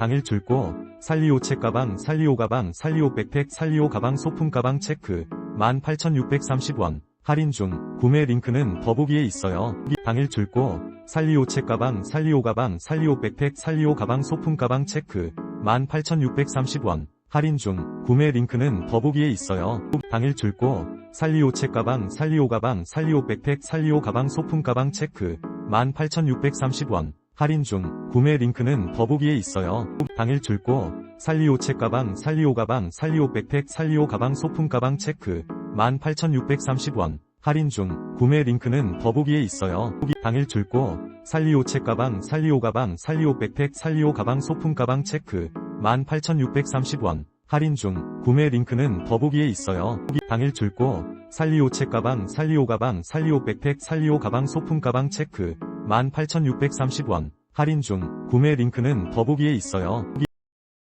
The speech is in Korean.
당일 출고, 살리오 책 가방, 살리오 가방, 살리오 백팩, 살리오 가방 소품 가방 체크, 18,630원. 할인 중, 구매 링크는 더보기에 있어요. 당일 출고, 살리오 책 가방, 살리오 가방, 살리오 백팩, 살리오 가방 소품 가방 체크, 18,630원. 할인 중, 구매 링크는 더보기에 있어요. 당일 출고, 살리오 책 가방, 살리오 가방, 살리오 백팩, 살리오 가방 소품 가방 체크, 18,630원. 할인 중, 구매 링크는 더보기에 있어요. 당일 출고, 살리오 책 가방, 살리오 가방, 살리오 백팩, 살리오 가방 소품 가방 체크, 18,630원. 할인 중, 구매 링크는 더보기에 있어요. 당일 출고, 살리오 책 가방, 살리오 가방, 살리오 백팩, 살리오 가방 소품 가방 체크, 18,630원. 할인 중, 구매 링크는 더보기에 있어요. 당일 출고, 살리오 책 가방, 살리오 가방, 살리오 백팩, 살리오 가방 소품 가방 체크, 18,630원. 할인 중, 구매 링크는 더보기에 있어요.